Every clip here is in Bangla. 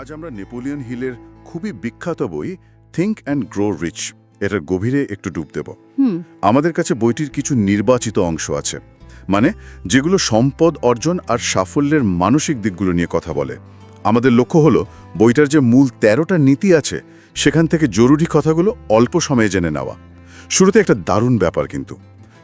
আজ আমরা নেপোলিয়ন হিলের খুবই বিখ্যাত বই থিঙ্ক অ্যান্ড গ্রো রিচ এটার গভীরে একটু ডুব দেব। আমাদের কাছে বইটির কিছু নির্বাচিত অংশ আছে মানে যেগুলো সম্পদ অর্জন আর সাফল্যের মানসিক দিকগুলো নিয়ে কথা বলে। আমাদের লক্ষ্য হলো বইটার যে মূল তেরোটা নীতি আছে সেখান থেকে জরুরি কথাগুলো অল্প সময়ে জেনে নেওয়া। শুরুতে একটা দারুণ ব্যাপার কিন্তু।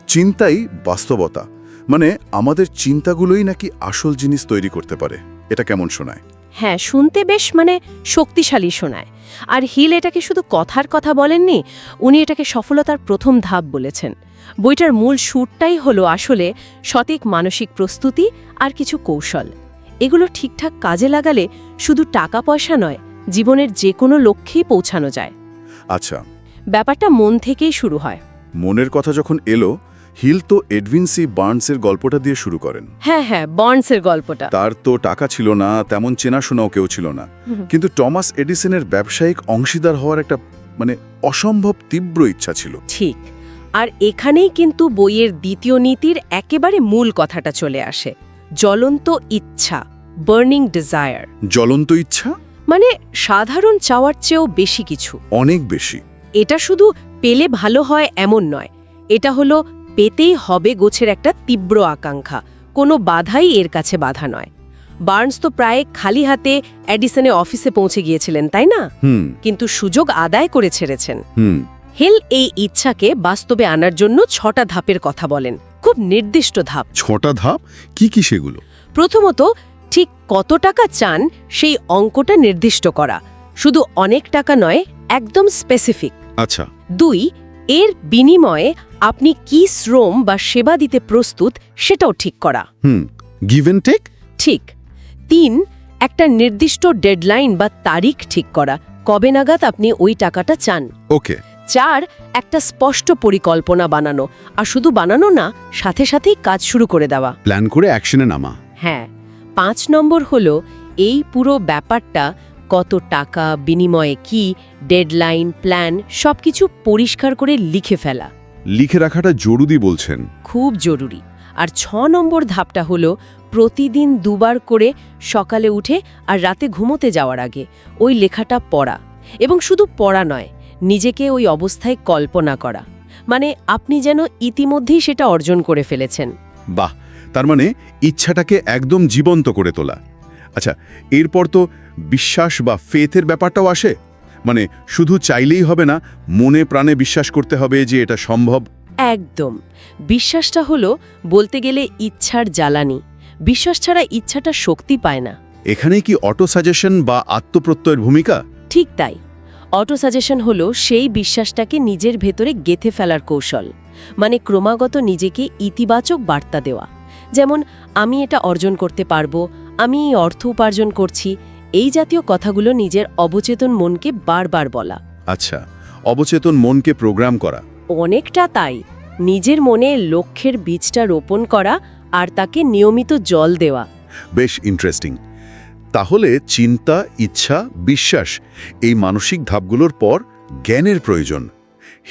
চিন্তাই বাস্তবতা মানে আমাদের চিন্তাগুলোই নাকি আসল জিনিস তৈরি করতে পারে এটা কেমন শোনায়? হ্যাঁ শুনতে বেশ মানে শক্তিশালী শোনায়। আর হিল এটাকে শুধু কথার কথা বলেননি উনি এটাকে সফলতার প্রথম ধাপ বলেছেন। বইটার মূল সুরটাই হলো আসলে সঠিক মানসিক প্রস্তুতি আর কিছু কৌশল। এগুলো ঠিকঠাক কাজে লাগালে শুধু টাকা পয়সা নয় জীবনের যে কোনো লক্ষ্যেই পৌঁছানো যায়। আচ্ছা। ব্যাপারটা মন থেকেই শুরু হয়। মনের কথা যখন এলো হিল তো এডভিন সি বার্নসের গল্পটা দিয়ে শুরু করেন। হ্যাঁ হ্যাঁ বন্ডসের গল্পটা। তার তো টাকা ছিল না তেমন চেনাশোনাও কেউ ছিল না। কিন্তু টমাস এডিসনের ব্যবসায়িক অংশীদার হওয়ার একটা মানে অসম্ভব তীব্র ইচ্ছা ছিল। ঠিক। আর এখানেই কিন্তু বইয়ের দ্বিতীয় নীতির একেবারে মূল কথাটা চলে আসে। জ্বলন্ত ইচ্ছা বার্নিং ডিজায়ার। জ্বলন্ত ইচ্ছা? মানে সাধারণ চাওয়ার চেয়েও বেশি কিছু। অনেক বেশি। এটা শুধু পেলে ভালো হয় এমন নয়। এটা হলো পেতেই হবে গোছের একটা তীব্র আকাঙ্ক্ষা। কোনো বাধাই এর কাছে বাধা নয়। বার্নস তো প্রায় খালি হাতে অ্যাডিসনে অফিসে পৌঁছে গিয়েছিলেন তাই না? কিন্তু সুযোগ আদায় করে ছেড়েছেন। হেল এই ইচ্ছাকে বাস্তবে আনার জন্য ছটা ধাপের কথা বলেন। খুব নির্দিষ্ট ধাপ। ছটা ধাপ? কি কি সেগুলো? প্রথমত ঠিক কত টাকা চান সেই অঙ্কটা নির্দিষ্ট করা। শুধু অনেক টাকা নয় একদম স্পেসিফিক আচ্ছা। দুই এর বিনিময়ে আপনি কি শ্রম বা সেবা দিতে প্রস্তুত সেটাও ঠিক করা। হুম গিভ এন্ড টেক ঠিক। তিন একটা নির্দিষ্ট ডেডলাইন বা তারিখ ঠিক করা। কবে নাগাদ আপনি ওই টাকাটা চান। ওকে। চার একটা স্পষ্ট পরিকল্পনা বানানো। আর শুধু বানানো না সাথে সাথেই কাজ শুরু করে দেওয়া। প্ল্যান করে অ্যাকশনে নামা। হ্যাঁ। পাঁচ নম্বর হলো এই পুরো ব্যাপারটা কত টাকা বিনিময়ে কি ডেডলাইন প্ল্যান সবকিছু পরিষ্কার করে লিখে ফেলা। লিখে রাখাটা জরুরি বলছেন। খুব জরুরি। আর ছ নম্বর ধাপটা হলো প্রতিদিন দুবার করে সকালে উঠে আর রাতে ঘুমোতে যাওয়ার আগে ওই লেখাটা পড়া। এবং শুধু পড়া নয় নিজেকে ওই অবস্থায় কল্পনা করা। মানে আপনি যেন ইতিমধ্যেই সেটা অর্জন করে ফেলেছেন। বাহ! তার মানে ইচ্ছাটাকে একদম জীবন্ত করে তোলা। আচ্ছা এরপর তো বিশ্বাস বা ফেথের ব্যাপারটাও আসে? মানে শুধু চাইলেই হবে না মনে প্রাণে বিশ্বাস করতে হবে যে এটা সম্ভব। একদম। বিশ্বাসটা হলো বলতে গেলে ইচ্ছার জ্বালানি। বিশ্বাস ছাড়া ইচ্ছাটা শক্তি পায় না। এখানে কি অটো সাজেশন বা আত্মপ্রত্যয়ের ভূমিকা? ঠিক তাই। অটো সাজেশন হলো সেই বিশ্বাসটাকে নিজের ভেতরে গেথে ফেলার কৌশল। মানে ক্রমাগত নিজেকে ইতিবাচক বার্তা দেওয়া। যেমন আমি এটা অর্জন করতে পারব আমি এই অর্থ উপার্জন করছি এই জাতীয় কথাগুলো নিজের অবচেতন মনকে বারবার বলা। আচ্ছা অবচেতন মনকে প্রোগ্রাম করা। অনেকটা তাই। নিজের মনে লক্ষ্যের বীজটা রোপণ করা আর তাকে নিয়মিত জল দেওয়া। বেশ ইন্টারেস্টিং তাহলে চিন্তা ইচ্ছা বিশ্বাস এই মানসিক ধাপগুলোর পর জ্ঞানের প্রয়োজন।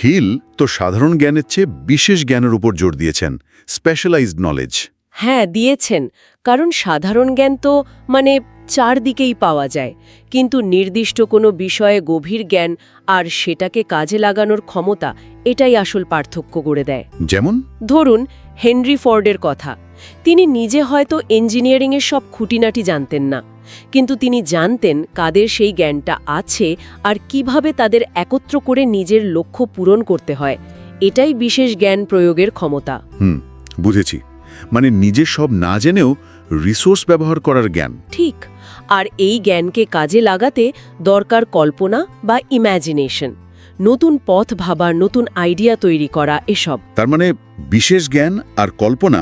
হিল তো সাধারণ জ্ঞানের চেয়ে বিশেষ জ্ঞানের উপর জোর দিয়েছেন স্পেশালাইজড নলেজ হ্যাঁ দিয়েছেন। কারণ সাধারণ জ্ঞান তো মানে চারদিকেই পাওয়া যায় কিন্তু নির্দিষ্ট কোনো বিষয়ে গভীর জ্ঞান আর সেটাকে কাজে লাগানোর ক্ষমতা এটাই আসল পার্থক্য করে দেয়। যেমন? ধরুন হেনরি ফোর্ডের কথা। তিনি নিজে হয়তো ইঞ্জিনিয়ারিংয়ের সব খুঁটিনাটি জানতেন না কিন্তু তিনি জানতেন কাদের সেই জ্ঞানটা আছে আর কীভাবে তাদের একত্র করে নিজের লক্ষ্য পূরণ করতে হয়। এটাই বিশেষ জ্ঞান প্রয়োগের ক্ষমতা। হুম বুঝেছি। মানে নিজে সব না জেনেও রিসোর্স ব্যবহার করার জ্ঞান। ঠিক। আর এই জ্ঞানকে কাজে লাগাতে দরকার কল্পনা বা ইম্যাজিনেশন নতুন পথ ভাবার নতুন আইডিয়া তৈরি করা এসব। তার মানে বিশেষ জ্ঞান আর কল্পনা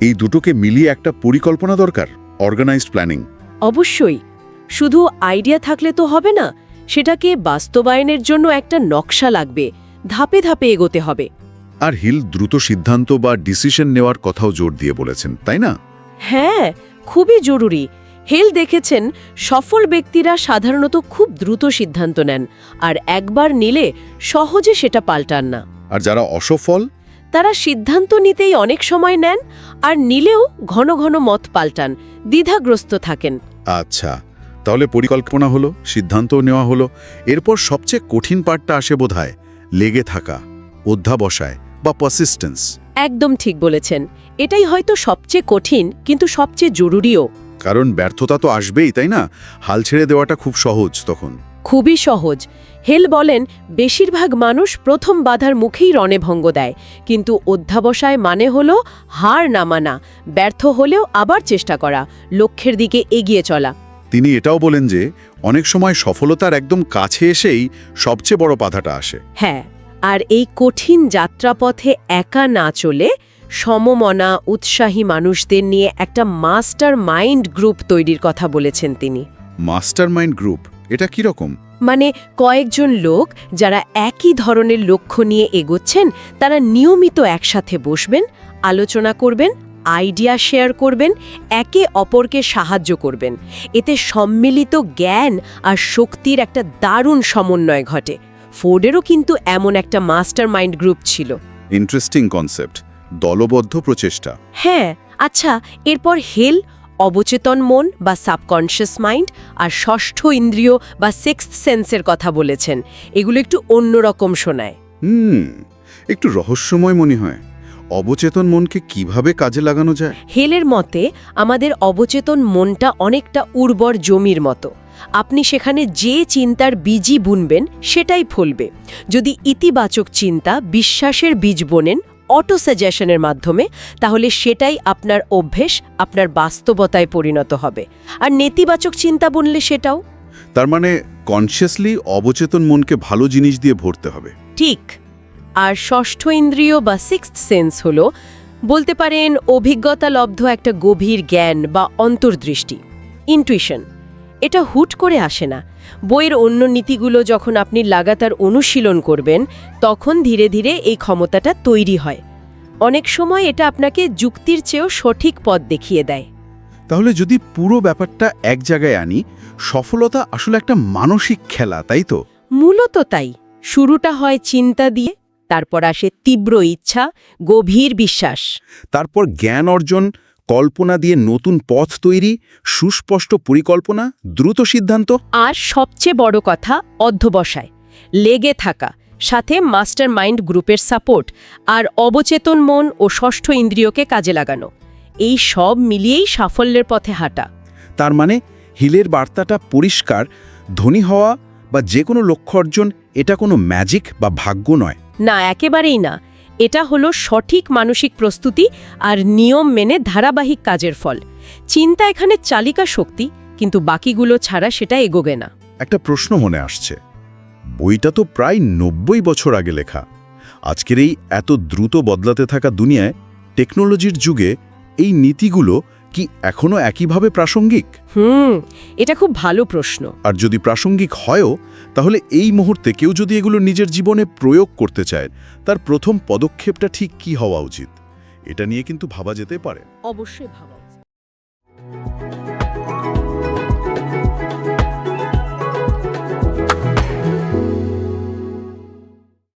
এই দুটোকে মিলিয়ে একটা পরিকল্পনা দরকার অর্গানাইজড প্ল্যানিং অবশ্যই। শুধু আইডিয়া থাকলে তো হবে না সেটাকে বাস্তবায়নের জন্য একটা নকশা লাগবে ধাপে ধাপে এগোতে হবে। আর হিল দ্রুত সিদ্ধান্ত বা ডিসিশন নেওয়ার কথাও জোর দিয়ে বলেছেন তাই না? হ্যাঁ খুবই জরুরি। হেল দেখেছেন সফল ব্যক্তিরা সাধারণত খুব দ্রুত সিদ্ধান্ত নেন আর একবার নিলে সহজে সেটা পাল্টান না। আর যারা অসফল? তারা সিদ্ধান্ত নিতেই অনেক সময় নেন আর নিলেও ঘন ঘন মত পাল্টান দ্বিধাগ্রস্ত থাকেন। আচ্ছা তাহলে পরিকল্পনা হলো সিদ্ধান্ত নেওয়া হলো এরপর সবচেয়ে কঠিন পার্টটা আসে বোধহয় লেগে থাকা অধ্যাবসায় বা পারসিস্টেন্স একদম ঠিক বলেছেন এটাই হয়তো সবচেয়ে কঠিন কিন্তু সবচেয়ে জরুরিও। কারণ ব্যর্থতা তো আসবেই তাই না? হাল ছেড়ে দেওয়াটা খুব সহজ তখন। খুবই সহজ। হেল বলেন বেশিরভাগ মানুষ প্রথম বাধার মুখেই রণেভঙ্গ দেয়। কিন্তু অধ্যাবসায় মানে হল হার না মানা ব্যর্থ হলেও আবার চেষ্টা করা লক্ষ্যের দিকে এগিয়ে চলা। তিনি এটাও বলেন যে অনেক সময় সফলতার একদম কাছে এসেই সবচেয়ে বড় বাধাটা আসে। হ্যাঁ আর এই কঠিন যাত্রাপথে একা না চলে সমমনা উৎসাহী মানুষদের নিয়ে একটা মাস্টার মাইন্ড গ্রুপ তৈরির কথা বলেছেন তিনি। Mastermind group? এটা কি রকম? মানে কয়েকজন লোক যারা একই ধরনের লক্ষ্য নিয়ে এগোচ্ছেন তারা নিয়মিত একসাথে বসবেন আলোচনা করবেন আইডিয়া শেয়ার করবেন একে অপরকে সাহায্য করবেন। এতে সম্মিলিত জ্ঞান আর শক্তির একটা দারুণ সমন্বয় ঘটে। ফোর্ডেরও কিন্তু এমন একটা মাস্টার মাইন্ড গ্রুপ ছিল। ইন্টারেস্টিং কনসেপ্ট দলবদ্ধ প্রচেষ্টা। হ্যাঁ আচ্ছা এরপর হেল অবচেতন মন বা সাবকনশিয়াস মাইন্ড আর ষষ্ঠ ইন্দ্রিয় বা সিক্সথ সেন্সের কথা বলেছেন। এগুলো একটু অন্যরকম শোনায়। হুম একটু রহস্যময় মনে হয়। অবচেতন মনকে কীভাবে কাজে লাগানো যায়? হেলের মতে আমাদের অবচেতন মনটা অনেকটা উর্বর জমির মতো। আপনি সেখানে যে চিন্তার বীজই বুনবেন সেটাই ফলবে। যদি ইতিবাচক চিন্তা বিশ্বাসের বীজ বোনেন অটো সাজেশনের মাধ্যমে তাহলে সেটাই আপনার অভ্যেস আপনার বাস্তবতায় পরিণত হবে। আর নেতিবাচক চিন্তা বললে সেটাও। তার মানে কনসিয়াসলি অবচেতন মনকে ভালো জিনিস দিয়ে ভরতে হবে। ঠিক। আর ষষ্ঠ ইন্দ্রিয় বা সিক্সথ সেন্স হল বলতে পারেন অভিজ্ঞতা লব্ধ একটা গভীর জ্ঞান বা অন্তর্দৃষ্টি ইনটুইশন এটা হুট করে আসে না। বইয়ের অন্য নীতিগুলো যখন আপনি লাগাতার অনুশীলন করবেন তখন ধীরে ধীরে এই ক্ষমতাটা তৈরি হয়। অনেক সময় এটা আপনাকে যুক্তির চেয়েও সঠিক পথ দেখিয়ে দেয়। তাহলে যদি পুরো ব্যাপারটা এক জায়গায় আনি সফলতা আসলে একটা মানসিক খেলা তাই তো? মূলত তাই। শুরুটা হয় চিন্তা দিয়ে তারপর আসে তীব্র ইচ্ছা গভীর বিশ্বাস। তারপর জ্ঞান অর্জন কল্পনা দিয়ে নতুন পথ তৈরি সুস্পষ্ট পরিকল্পনা দ্রুত সিদ্ধান্ত? আর সবচেয়ে বড় কথা অধ্যবসায়। লেগে থাকা সাথে মাস্টার মাইন্ড গ্রুপের সাপোর্ট আর অবচেতন মন ও ষষ্ঠ ইন্দ্রিয়কে কাজে লাগানো। এই সব মিলিয়েই সাফল্যের পথে হাঁটা। তার মানে হিলের বার্তাটা পরিষ্কার ধনী হওয়া বা যে কোনো লক্ষ্য অর্জন এটা কোনো ম্যাজিক বা ভাগ্য নয়। না একেবারেই না। এটা হলো সঠিক মানসিক প্রস্তুতি আর নিয়ম মেনে ধারাবাহিক কাজের ফল। চিন্তা এখানে চালিকা শক্তি, কিন্তু বাকিগুলো ছাড়া সেটা এগোবে না। একটা প্রশ্ন মনে আসছে। বইটা তো প্রায় নব্বই বছর আগে লেখা। আজকের এই এত দ্রুত বদলাতে থাকা দুনিয়ায় টেকনোলজির যুগে এই নীতিগুলো কি এখনও একইভাবে প্রাসঙ্গিক? হুম এটা খুব ভালো প্রশ্ন। আর যদি প্রাসঙ্গিক হয়ও তাহলে এই মুহূর্তে কেউ যদি এগুলো নিজের জীবনে প্রয়োগ করতে চায় তার প্রথম পদক্ষেপটা ঠিক কি হওয়া উচিত? এটা নিয়ে কিন্তু ভাবা যেতে পারে। অবশ্যই ভাবা।